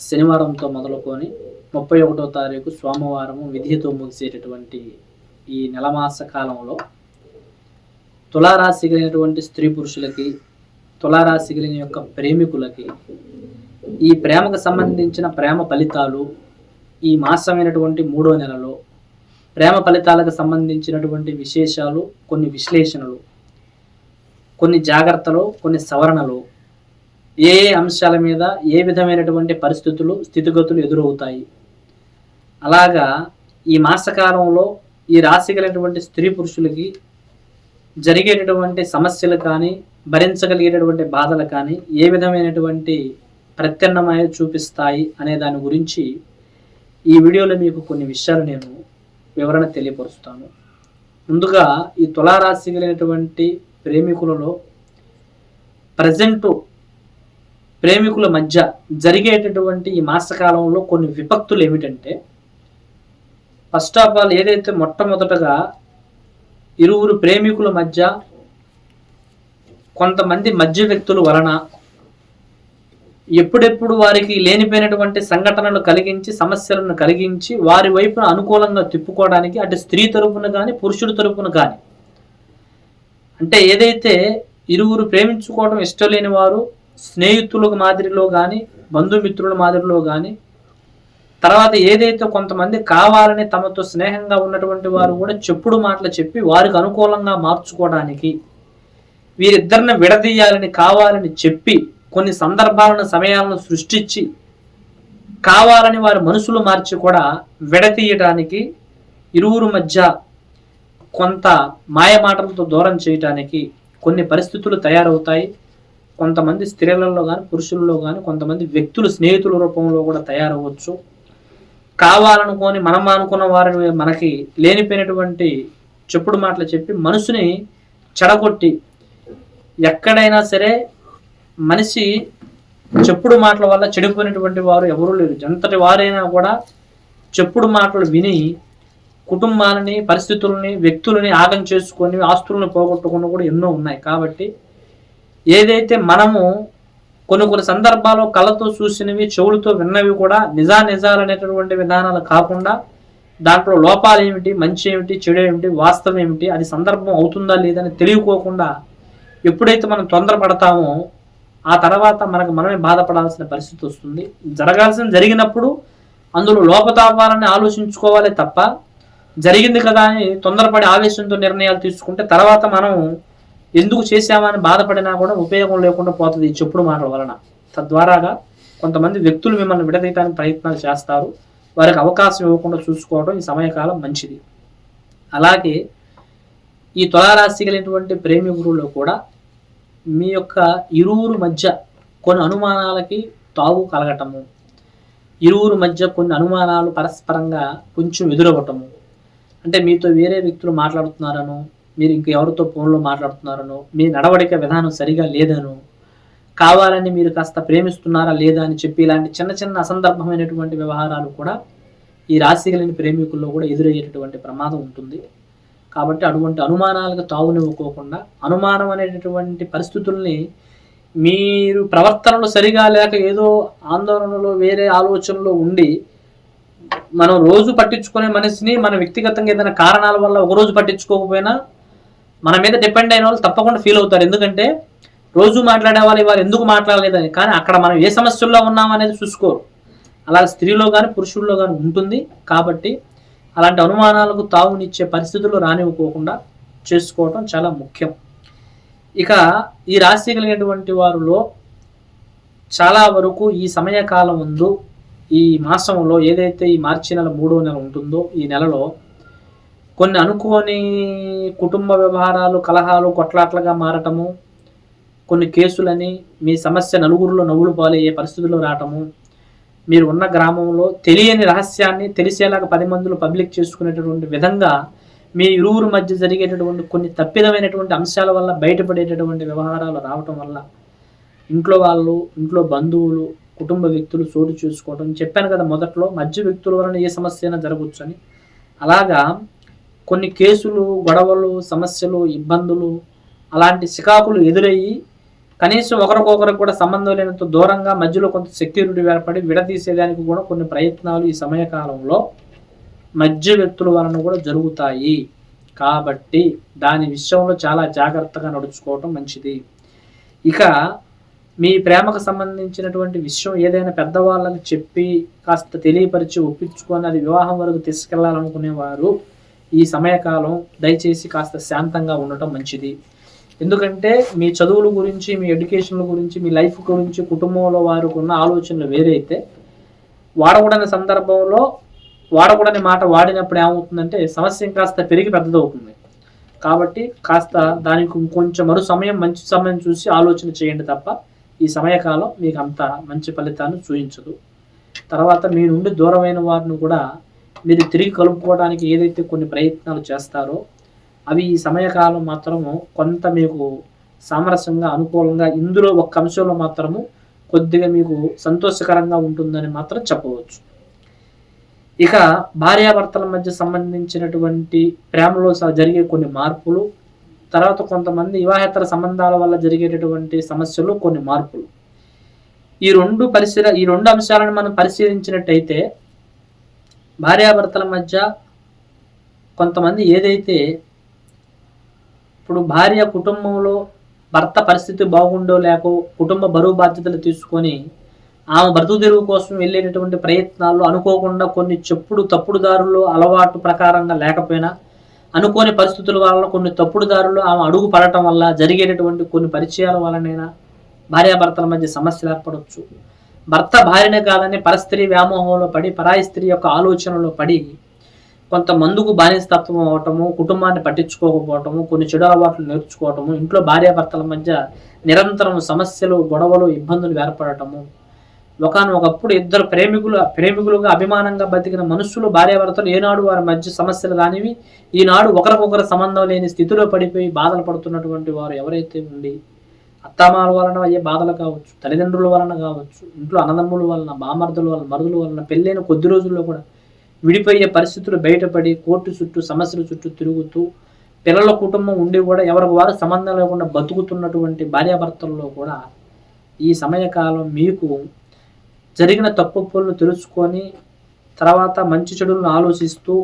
శనివారంతో మొదలుకొని ముప్పై ఒకటో తారీఖు సోమవారము విధితో ముగిసేటటువంటి ఈ నెలమాస కాలంలో తులారాశి కలిగినటువంటి స్త్రీ పురుషులకి తులారాశి కలిగిన యొక్క ప్రేమికులకి ఈ ప్రేమకు సంబంధించిన ప్రేమ ఫలితాలు ఈ మాసమైనటువంటి మూడో నెలలో ప్రేమ ఫలితాలకు సంబంధించినటువంటి విశేషాలు కొన్ని విశ్లేషణలు కొన్ని జాగ్రత్తలు కొన్ని సవరణలు ఏ ఏ అంశాల మీద ఏ విధమైనటువంటి పరిస్థితులు స్థితిగతులు ఎదురవుతాయి. అలాగా ఈ మాసకాలంలో ఈ రాశి కలిగినటువంటి స్త్రీ పురుషులకి జరిగేటటువంటి సమస్యలు కానీ భరించగలిగేటటువంటి బాధలు కానీ ఏ విధమైనటువంటి ప్రత్యామ్నాయ చూపిస్తాయి అనే దాని గురించి ఈ వీడియోలో మీకు కొన్ని విషయాలు నేను వివరణ తెలియపరుస్తాను. ముందుగా ఈ తులారాశి కలిగినటువంటి ప్రేమికులలో ప్రజెంటు ప్రేమికుల మధ్య జరిగేటటువంటి ఈ మాసకాలంలో కొన్ని విపక్తులు ఏమిటంటే ఫస్ట్ ఆఫ్ ఆల్ ఏదైతే మొట్టమొదటగా ఇరువురు ప్రేమికుల మధ్య కొంతమంది మధ్య వ్యక్తుల వలన ఎప్పుడెప్పుడు వారికి లేనిపోయినటువంటి సంఘటనలు కలిగించి సమస్యలను కలిగించి వారి వైపున అనుకూలంగా తిప్పుకోవడానికి అటు స్త్రీ తరపున కానీ పురుషుడి తరపున కానీ అంటే ఏదైతే ఇరువురు ప్రేమించుకోవడం ఇష్టం లేని వారు స్నేహితుల మాదిరిలో కానీ బంధుమిత్రుల మాదిరిలో కానీ తర్వాత ఏదైతే కొంతమంది కావాలని తమతో స్నేహంగా ఉన్నటువంటి వారు కూడా చెప్పుడు మాటలు చెప్పి వారికి అనుకూలంగా మార్చుకోవడానికి వీరిద్దరిని విడదీయాలని కావాలని చెప్పి కొన్ని సందర్భాలను సమయాలను సృష్టించి కావాలని వారి మనసులు మార్చి కూడా విడతీయటానికి ఇరువురు మధ్య కొంత మాయమాటలతో దూరం చేయటానికి కొన్ని పరిస్థితులు తయారవుతాయి. కొంతమంది స్త్రీలలో కానీ పురుషుల్లో కానీ కొంతమంది వ్యక్తులు స్నేహితుల రూపంలో కూడా తయారవచ్చు కావాలనుకొని మనం అనుకున్న వారిని మనకి లేనిపోయినటువంటి చెప్పుడు మాటలు చెప్పి మనసుని చెడగొట్టి ఎక్కడైనా సరే మనిషి చెప్పుడు మాటల వల్ల చెడిపోయినటువంటి వారు ఎవరూ లేరు. ఎంతటి వారైనా కూడా చెప్పుడు మాటలు విని కుటుంబాలని పరిస్థితులని వ్యక్తులని ఆగం చేసుకొని ఆస్తులను పోగొట్టుకున్న కూడా ఎన్నో ఉన్నాయి. కాబట్టి ఏదైతే మనము కొన్ని కొన్ని సందర్భాల్లో కళ్ళతో చూసినవి చెవులతో విన్నవి కూడా నిజా అనేటటువంటి విధానాలు కాకుండా దాంట్లో లోపాలు ఏమిటి మంచి ఏమిటి చెడు ఏమిటి వాస్తవం ఏమిటి అది సందర్భం అవుతుందా లేదని తెలియకోకుండా ఎప్పుడైతే మనం తొందరపడతామో ఆ తర్వాత మనకు మనమే బాధపడాల్సిన పరిస్థితి వస్తుంది. జరగాల్సిన జరిగినప్పుడు అందులో లోపతాపాలని ఆలోచించుకోవాలి తప్ప జరిగింది కదా అని తొందరపడి ఆవేశంతో నిర్ణయాలు తీసుకుంటే తర్వాత మనం ఎందుకు చేశామని బాధపడినా కూడా ఉపయోగం లేకుండా పోతుంది ఈ చెప్పుడు మాటల వలన. తద్వారాగా కొంతమంది వ్యక్తులు మిమ్మల్ని విడదీయడానికి ప్రయత్నాలు చేస్తారు. వారికి అవకాశం ఇవ్వకుండా చూసుకోవడం ఈ సమయకాలం మంచిది. అలాగే ఈ తులారాశి కలిగినటువంటి ప్రేమికులలో కూడా మీ యొక్క ఇరువురు మధ్య కొన్ని అనుమానాలకి తావు కలగటము. ఇరువురు మధ్య కొన్ని అనుమానాలు పరస్పరంగా కొంచెం ఎదురవ్వటము. అంటే మీతో వేరే వ్యక్తులు మాట్లాడుతున్నారను మీరు ఇంక ఎవరితో ఫోన్లో మాట్లాడుతున్నారనో మీ నడవడిక విధానం సరిగా లేదనో కావాలని మీరు కాస్త ప్రేమిస్తున్నారా లేదా అని చెప్పి ఇలాంటి చిన్న చిన్న అసందర్భమైనటువంటి వ్యవహారాలు కూడా ఈ రాశిగలిని ప్రేమికుల్లో కూడా ఎదురయ్యేటటువంటి ప్రమాదం ఉంటుంది. కాబట్టి అటువంటి అనుమానాలకు తావునివ్వకోకుండా అనుమానం అనేటటువంటి పరిస్థితుల్ని మీరు ప్రవర్తనలు సరిగా లేక ఏదో ఆందోళనలో వేరే ఆలోచనలో ఉండి మనం రోజు పట్టించుకునే మనిషిని మన వ్యక్తిగతంగా ఏదైనా కారణాల వల్ల ఒక రోజు పట్టించుకోకపోయినా మన మీద డిపెండ్ అయిన వాళ్ళు తప్పకుండా ఫీల్ అవుతారు. ఎందుకంటే రోజు మాట్లాడే వాళ్ళు వారు ఎందుకు మాట్లాడలేదని కానీ అక్కడ మనం ఏ సమస్యల్లో ఉన్నాం అనేది చూసుకోరు. అలా స్త్రీలో కానీ పురుషుల్లో కానీ ఉంటుంది. కాబట్టి అలాంటి అనుమానాలకు తావునిచ్చే పరిస్థితులు రానివ్వకోకుండా చేసుకోవటం చాలా ముఖ్యం. ఇక ఈ రాశి కలిగినటువంటి వారిలో చాలా వరకు ఈ సమయకాలం ముందు ఈ మాసంలో ఏదైతే ఈ మార్చి నెల మూడో నెల ఉంటుందో ఈ నెలలో కొన్ని అనుకోని కుటుంబ వ్యవహారాలు కలహాలు కొట్లాట్లుగా మారటము కొన్ని కేసులని మీ సమస్య నలుగురిలో నవ్వులు పాలయ్యే పరిస్థితుల్లో రావటము మీరు ఉన్న గ్రామంలో తెలియని రహస్యాన్ని తెలిసేలాగా పది మందిలో పబ్లిక్ చేసుకునేటటువంటి విధంగా మీ ఇరువురు మధ్య జరిగేటటువంటి కొన్ని తప్పిదమైనటువంటి అంశాల వల్ల బయటపడేటటువంటి వ్యవహారాలు రావటం వల్ల ఇంట్లో వాళ్ళు ఇంట్లో బంధువులు కుటుంబ వ్యక్తులు చోటు చూసుకోవడం చెప్పాను కదా మొదట్లో మధ్య వ్యక్తుల వలన ఏ సమస్య అయినా జరగవచ్చు అని. అలాగా కొన్ని కేసులు గొడవలు సమస్యలు ఇబ్బందులు అలాంటి చికాకులు ఎదురయ్యి కనీసం ఒకరికొకరికి కూడా సంబంధం లేనంత దూరంగా మధ్యలో కొంత సెక్యూరిటీ ఏర్పడి విడదీసేదానికి కూడా కొన్ని ప్రయత్నాలు ఈ సమయకాలంలో మధ్య వ్యక్తుల వలన కూడా జరుగుతాయి. కాబట్టి దాని విషయంలో చాలా జాగ్రత్తగా నడుచుకోవటం మంచిది. ఇక మీ ప్రేమకు సంబంధించినటువంటి విషయం ఏదైనా పెద్దవాళ్ళకి చెప్పి కాస్త తెలియపరిచి ఒప్పించుకొని అది వివాహం వరకు తీసుకెళ్ళాలనుకునేవారు ఈ సమయకాలం దయచేసి కాస్త శాంతంగా ఉండటం మంచిది. ఎందుకంటే మీ చదువుల గురించి మీ ఎడ్యుకేషన్ల గురించి మీ లైఫ్ గురించి కుటుంబంలో వారికి ఉన్న ఆలోచనలు వేరే అయితే వాడకూడని సందర్భంలో వాడకూడని మాట వాడినప్పుడు ఏమవుతుందంటే సమస్య కాస్త పెరిగి పెద్దదవుతుంది. కాబట్టి కాస్త దానికి కొంచెం మరో సమయం మంచి సమయం చూసి ఆలోచన చేయండి తప్ప ఈ సమయకాలం మీకు అంత మంచి ఫలితాన్ని చూపించదు. తర్వాత మీ నుండి దూరమైన వారిని కూడా మీరు తిరిగి కలుపుకోవడానికి ఏదైతే కొన్ని ప్రయత్నాలు చేస్తారో అవి ఈ సమయకాలం మాత్రము కొంత మీకు సామరస్యంగా అనుకూలంగా ఇందులో ఒక అంశంలో మాత్రము కొద్దిగా మీకు సంతోషకరంగా ఉంటుందని మాత్రం చెప్పవచ్చు. ఇక భార్యాభర్తల మధ్య సంబంధించినటువంటి ప్రేమలో జరిగే కొన్ని మార్పులు తర్వాత కొంతమంది వివాహేతర సంబంధాల వల్ల జరిగేటటువంటి సమస్యలు కొన్ని మార్పులు. ఈ రెండు పరిశీల ఈ రెండు అంశాలను మనం పరిశీలించినట్టయితే భార్యాభర్తల మధ్య కొంతమంది ఏదైతే ఇప్పుడు భార్య కుటుంబంలో భర్త పరిస్థితి బాగుండో లేకో కుటుంబ బరువు బాధ్యతలు తీసుకొని ఆమె బ్రతుకు తెరువు కోసం వెళ్ళేటటువంటి ప్రయత్నాలు అనుకోకుండా కొన్ని చెప్పుడు తప్పుడు దారులు అలవాటు ప్రకారంగా లేకపోయినా అనుకోని పరిస్థితుల వల్ల కొన్ని తప్పుడు దారులు ఆమె అడుగు పడటం వల్ల జరిగేటటువంటి కొన్ని పరిచయాల వలనైనా భార్యాభర్తల మధ్య సమస్యలు ఏర్పడవచ్చు భర్త భార్యనే కాదని పరస్త్రీ వ్యామోహంలో పడి పరాయి స్త్రీ యొక్క ఆలోచనలో పడి కొంత మందుకు బానిసతత్వం అవటము కుటుంబాన్ని పట్టించుకోకపోవటము కొన్ని చెడు అలవాట్లు నేర్చుకోవటము ఇంట్లో భార్యాభర్తల మధ్య నిరంతరం సమస్యలు గొడవలు ఇబ్బందులు ఏర్పడటము. ఒకనొకప్పుడు ఇద్దరు ప్రేమికులు ప్రేమికులుగా అభిమానంగా బతికిన మనుషులు భార్యాభర్తలు ఏనాడు వారి మధ్య సమస్యలు కానివి ఈనాడు ఒకరికొకరు సంబంధం లేని స్థితిలో పడిపోయి బాధలు పడుతున్నటువంటి వారు ఎవరైతే ఉండి అత్తమాల వలన అయ్యే బాధలు కావచ్చు తల్లిదండ్రుల వలన కావచ్చు ఇంట్లో అన్నదమ్ముల వలన బామర్దుల వలన మరుదుల వలన పెళ్ళైన కొద్ది రోజుల్లో కూడా విడిపోయే పరిస్థితులు బయటపడి కోర్టు చుట్టూ సమస్యల చుట్టూ తిరుగుతూ పిల్లల కుటుంబం ఉండి కూడా ఎవరికి వారు సంబంధం లేకుండా బతుకుతున్నటువంటి భార్యాభర్తల్లో కూడా ఈ సమయకాలం మీకు జరిగిన తప్పులను తెలుసుకొని తర్వాత మంచి చెడులను ఆలోచిస్తూ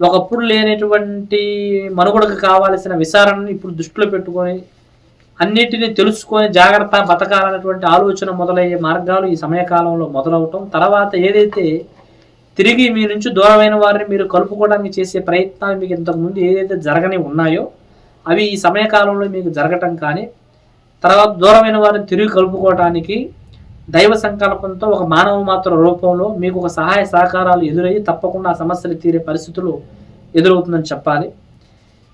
ఒకప్పుడు లేనటువంటి మనుగడకు కావాల్సిన విచారణను ఇప్పుడు దృష్టిలో పెట్టుకొని అన్నిటిని తెలుసుకొని జాగ్రత్త బతకాలన్నటువంటి ఆలోచన మొదలయ్యే మార్గాలు ఈ సమయకాలంలో మొదలవటం. తర్వాత ఏదైతే తిరిగి మీ నుంచి దూరమైన వారిని మీరు కలుపుకోవడానికి చేసే ప్రయత్నాలు మీకు ఇంతకుముందు ఏదైతే జరగని ఉన్నాయో అవి ఈ సమయకాలంలో మీకు జరగటం కానీ తర్వాత దూరమైన వారిని తిరిగి కలుపుకోవటానికి దైవ సంకల్పంతో ఒక మానవ మాత్ర రూపంలో మీకు ఒక సహాయ సహకారాలు ఎదురయ్యి తప్పకుండా సమస్యలు తీరే పరిస్థితులు ఎదురవుతుందని చెప్పాలి.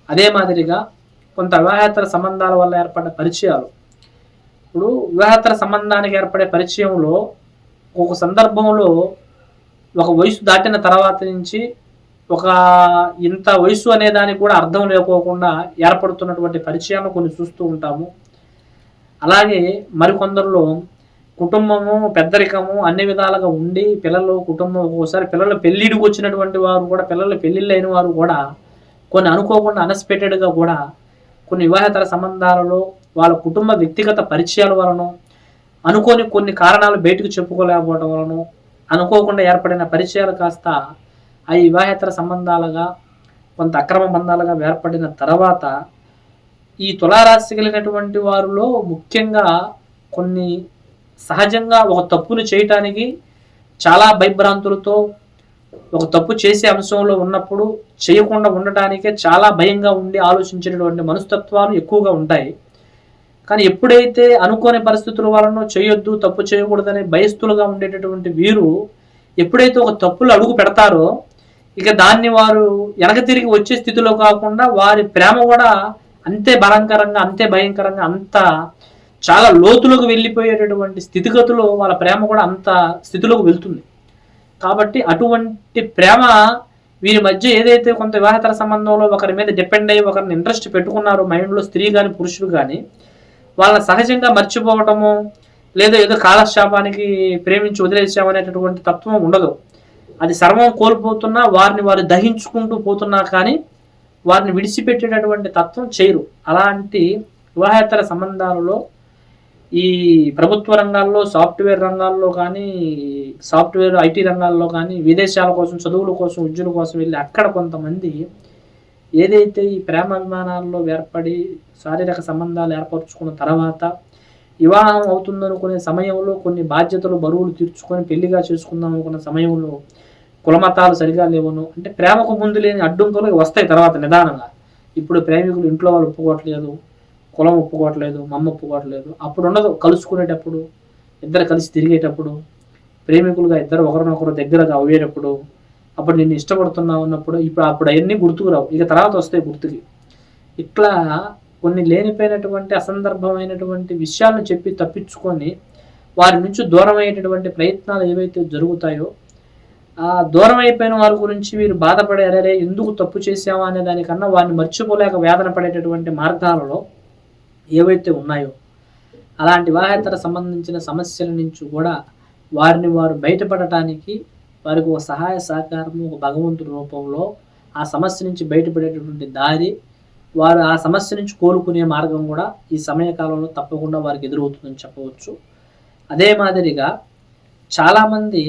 అదే మాదిరిగా కొంత వివాహేతర సంబంధాల వల్ల ఏర్పడ్డ పరిచయాలు. ఇప్పుడు వివాహేతర సంబంధానికి ఏర్పడే పరిచయంలో ఒక సందర్భంలో ఒక వయసు దాటిన తర్వాత నుంచి ఒక ఇంత వయసు అనే దానికి కూడా అర్థం లేకోకుండా ఏర్పడుతున్నటువంటి పరిచయాలు కొన్ని చూస్తూ ఉంటాము. అలాగే మరికొందరిలో కుటుంబము పెద్దరికము అన్ని విధాలుగా ఉండి పిల్లలు కుటుంబం ఒక్కోసారి పిల్లలు పెళ్ళిడికి వచ్చినటువంటి వారు కూడా పిల్లలు పెళ్ళిళ్ళు అయిన వారు కూడా కొన్ని అనుకోకుండా అన్ఎక్స్పెక్టెడ్గా కూడా కొన్ని వివాహేతర సంబంధాలలో వాళ్ళ కుటుంబ వ్యక్తిగత పరిచయాల వలన అనుకోని కొన్ని కారణాలు బయటకు చెప్పుకోలేకపోవడం వలన అనుకోకుండా ఏర్పడిన పరిచయాలు కాస్త ఆ వివాహేతర సంబంధాలుగా కొంత అక్రమ బంధాలుగా ఏర్పడిన తర్వాత ఈ తులారాశి కలిగినటువంటి వారిలో ముఖ్యంగా కొన్ని సహజంగా ఒక తప్పును చేయటానికి చాలా భయభ్రాంతులతో ఒక తప్పు చేసే అంశంలో ఉన్నప్పుడు చేయకుండా ఉండటానికే చాలా భయంగా ఉండి ఆలోచించేటటువంటి మనస్తత్వాలు ఎక్కువగా ఉంటాయి. కానీ ఎప్పుడైతే అనుకోని పరిస్థితుల వలన చేయొద్దు తప్పు చేయకూడదనే భయస్థులుగా ఉండేటటువంటి వీరు ఎప్పుడైతే ఒక తప్పులు అడుగు పెడతారో ఇక దాన్ని వారు వెనక తిరిగి వచ్చే స్థితిలో కాకుండా వారి ప్రేమ కూడా అంతే భయంకరంగా అంతే భయంకరంగా అంత చాలా లోతులకు వెళ్ళిపోయేటటువంటి స్థితిగతులు వాళ్ళ ప్రేమ కూడా అంత స్థితిలోకి వెళ్తుంది. కాబట్టి అటువంటి ప్రేమ వీరి మధ్య ఏదైతే కొంత వివాహేతర సంబంధంలో ఒకరి మీద డిపెండ్ అయ్యి ఒకరిని ఇంట్రెస్ట్ పెట్టుకున్నారో మైండ్లో స్త్రీ కానీ పురుషుడు కానీ వాళ్ళని సహజంగా మర్చిపోవటము లేదా ఏదో కాలక్షేపానికి ప్రేమించి వదిలేసామనేటటువంటి తత్వం ఉండదు. అది సర్వం కోల్పోతున్నా వారిని వారు దహించుకుంటూ పోతున్నా కానీ వారిని విడిచిపెట్టేటటువంటి తత్వం చేయరు. అలాంటి వివాహేతర సంబంధాలలో ఈ ప్రభుత్వ రంగాల్లో సాఫ్ట్వేర్ రంగాల్లో కానీ సాఫ్ట్వేర్ ఐటీ రంగాల్లో కానీ విదేశాల కోసం చదువుల కోసం ఉద్యోగుల కోసం వెళ్ళి అక్కడ కొంతమంది ఏదైతే ఈ ప్రేమ అభిమానాల్లో ఏర్పడి శారీరక సంబంధాలు ఏర్పరచుకున్న తర్వాత వివాహం అవుతుందనుకునే సమయంలో కొన్ని బాధ్యతలు బరువులు తీర్చుకొని పెళ్ళిగా చేసుకుందాం అనుకున్న సమయంలో కులమతాలు సరిగా లేవను. అంటే ప్రేమకు ముందు లేని అడ్డంకులు వస్తాయి తర్వాత నిదానంగా. ఇప్పుడు ప్రేమికులు ఇంట్లో వాళ్ళు ఒప్పుకోవట్లేదు. కులం ఒప్పుకోవట్లేదు మమ్మ ఒప్పుకోవట్లేదు. అప్పుడు ఉండదు కలుసుకునేటప్పుడు ఇద్దరు కలిసి తిరిగేటప్పుడు ప్రేమికులుగా ఇద్దరు ఒకరినొకరు దగ్గరగా అవ్వేటప్పుడు అప్పుడు నేను ఇష్టపడుతున్నా ఉన్నప్పుడు ఇప్పుడు అప్పుడు అవన్నీ గుర్తుకు రావు. ఇక తర్వాత వస్తాయి గుర్తుకి. ఇట్లా కొన్ని లేనిపోయినటువంటి అసందర్భమైనటువంటి విషయాలను చెప్పి తప్పించుకొని వారి నుంచి దూరం అయ్యేటటువంటి ప్రయత్నాలు ఏవైతే జరుగుతాయో ఆ దూరం అయిపోయిన వారి గురించి వీరు బాధపడే అరే ఎందుకు తప్పు చేశామా అనే దానికన్నా వారిని మర్చిపోలేక వేదన పడేటటువంటి మార్గాలలో ఏవైతే ఉన్నాయో అలాంటి వివాహేతర సంబంధించిన సమస్యల నుంచి కూడా వారిని వారు బయటపడటానికి వారికి ఒక సహాయ సహకారం ఒక భగవంతుడి రూపంలో ఆ సమస్య నుంచి బయటపడేటటువంటి దారి వారు ఆ సమస్య నుంచి కోలుకునే మార్గం కూడా ఈ సమయకాలంలో తప్పకుండా వారికి ఎదురవుతుందని చెప్పవచ్చు. అదే మాదిరిగా చాలామంది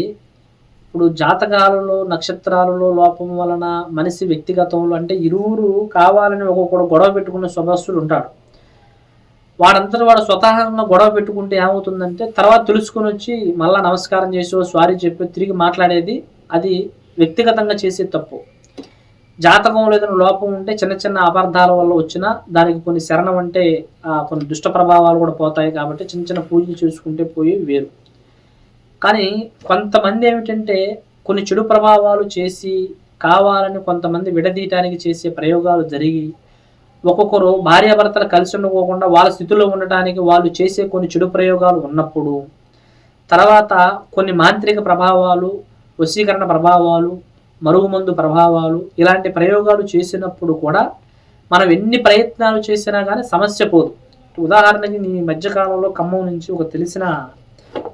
ఇప్పుడు జాతకాలలో నక్షత్రాలలో లోపం వలన మనిషి వ్యక్తిగతంలో అంటే ఇరువురు కావాలని ఒక్కొక్కడు గొడవ పెట్టుకున్న స్వభస్సుడు ఉంటాడు వాడంతటా వాడు స్వతహాగా గొడవ పెట్టుకుంటే ఏమవుతుందంటే తర్వాత తెలుసుకొని వచ్చి మళ్ళీ నమస్కారం చేసి సారీ చెప్పి తిరిగి మాట్లాడేది అది వ్యక్తిగతంగా చేసే తప్పు. జాతకంలో ఏదైనా లోపం ఉంటే చిన్న చిన్న అపార్థాల వల్ల వచ్చినా దానికి కొన్ని శరణం అంటే కొన్ని దుష్ట ప్రభావాలు కూడా పోతాయి కాబట్టి చిన్న చిన్న పూజలు చేసుకుంటే పోయి వేరు. కానీ కొంతమంది ఏమిటంటే కొన్ని చెడు ప్రభావాలు చేసి కావాలని కొంతమంది విడదీయటానికి చేసే ప్రయోగాలు జరిగి ఒక్కొక్కరు భార్యాభర్తలు కలిసి ఉండకోకుండా వాళ్ళ స్థితిలో ఉండటానికి వాళ్ళు చేసే కొన్ని చెడు ప్రయోగాలు ఉన్నప్పుడు తర్వాత కొన్ని మాంత్రిక ప్రభావాలు వశీకరణ ప్రభావాలు మరుగుమందు ప్రభావాలు ఇలాంటి ప్రయోగాలు చేసినప్పుడు కూడా మనం ఎన్ని ప్రయత్నాలు చేసినా కానీ సమస్య పోదు. ఉదాహరణకి నీ మధ్యకాలంలో ఖమ్మం నుంచి ఒక తెలిసిన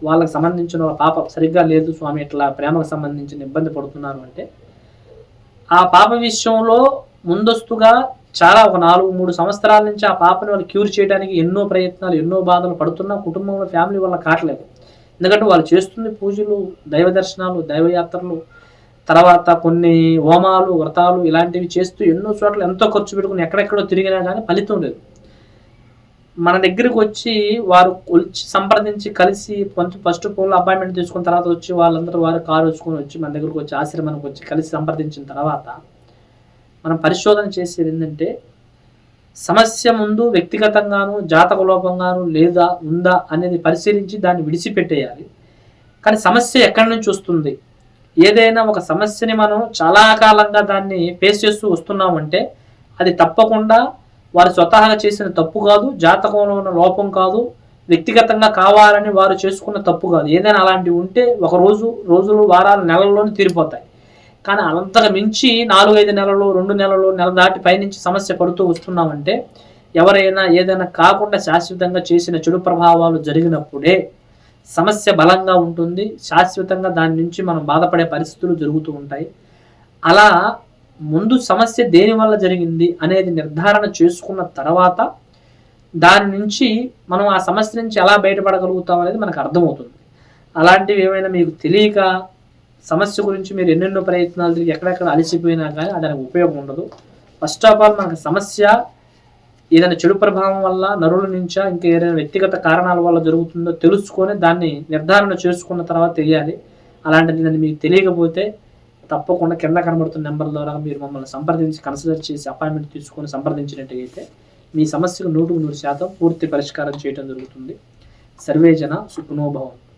వాళ్ళకి సంబంధించిన పాప సరిగ్గా లేదు స్వామి ఇట్లా ప్రేమకు సంబంధించిన ఇబ్బంది పడుతున్నారు అంటే ఆ పాప విషయంలో ముందస్తుగా చాలా ఒక నాలుగు మూడు సంవత్సరాల నుంచి ఆ పాపని వాళ్ళు క్యూర్ చేయడానికి ఎన్నో ప్రయత్నాలు ఎన్నో బాధలు పడుతున్నా కుటుంబంలో ఫ్యామిలీ వల్ల కావట్లేదు. ఎందుకంటే వాళ్ళు చేస్తుంది పూజలు దైవ దర్శనాలు దైవయాత్రలు తర్వాత కొన్ని హోమాలు వ్రతాలు ఇలాంటివి చేస్తూ ఎన్నో చోట్ల ఎంతో ఖర్చు పెట్టుకుని ఎక్కడెక్కడో తిరిగినా కానీ ఫలితం లేదు. మన దగ్గరికి వచ్చి వారు సంప్రదించి కలిసి కొంచెం ఫస్ట్ ఫోన్లో అపాయింట్మెంట్ తీసుకున్న తర్వాత వచ్చి వాళ్ళందరూ వారు కారు వచ్చుకొని వచ్చి మన దగ్గరకు వచ్చి ఆశ్రమానికి వచ్చి కలిసి సంప్రదించిన తర్వాత మనం పరిశోధన చేసేది ఏంటంటే సమస్య ముందు వ్యక్తిగతంగాను జాతక లోపంగాను లేదా ఉందా అనేది పరిశీలించి దాన్ని విడిచిపెట్టేయాలి. కానీ సమస్య ఎక్కడి నుంచి వస్తుంది? ఏదైనా ఒక సమస్యని మనం చాలా కాలంగా దాన్ని ఫేస్ చేస్తూ వస్తున్నామంటే అది తప్పకుండా వారు స్వతహాగా చేసిన తప్పు కాదు జాతకంలో ఉన్న లోపం కాదు వ్యక్తిగతంగా కావాలని వారు చేసుకున్న తప్పు కాదు. ఏదైనా అలాంటివి ఉంటే ఒక రోజు రోజులు వారాలు నెలల్లోనే తీరిపోతాయి. కానీ అంతకు మించి నాలుగైదు నెలలు రెండు నెలలు నెల దాటి పైనుంచి సమస్య పడుతూ వస్తున్నామంటే ఎవరైనా ఏదైనా కాకుండా శాశ్వతంగా చేసిన చెడు ప్రభావాలు జరిగినప్పుడే సమస్య బలంగా ఉంటుంది. శాశ్వతంగా దాని నుంచి మనం బాధపడే పరిస్థితులు జరుగుతూ ఉంటాయి. అలా ముందు సమస్య దేని వల్ల జరిగింది అనేది నిర్ధారణ చేసుకున్న తర్వాత దాని నుంచి మనం ఆ సమస్య నుంచి ఎలా బయటపడగలుగుతాం అనేది మనకు అర్థమవుతుంది. అలాంటివి ఏమైనా మీకు తెలియక సమస్య గురించి మీరు ఎన్నెన్నో ప్రయత్నాలు తిరిగి ఎక్కడెక్కడ అలసిపోయినా కానీ దానికి ఉపయోగం ఉండదు. ఫస్ట్ ఆఫ్ ఆల్ మనకు సమస్య ఏదైనా చెడు ప్రభావం వల్ల నరుల నుంచా ఇంకా ఏదైనా వ్యక్తిగత కారణాల వల్ల జరుగుతుందో తెలుసుకొని దాన్ని నిర్ధారణ చేసుకున్న తర్వాత తెలియాలి. అలాంటిది దాన్ని మీకు తెలియకపోతే తప్పకుండా కింద కనబడుతున్న నెంబర్ ద్వారా మీరు మమ్మల్ని సంప్రదించి కన్సిడర్ చేసి అపాయింట్మెంట్ తీసుకొని సంప్రదించినట్టయితే మీ సమస్యకు నూటుకు నూరు శాతం పూర్తి పరిష్కారం చేయడం జరుగుతుంది. సర్వేజన సుఖనోభవం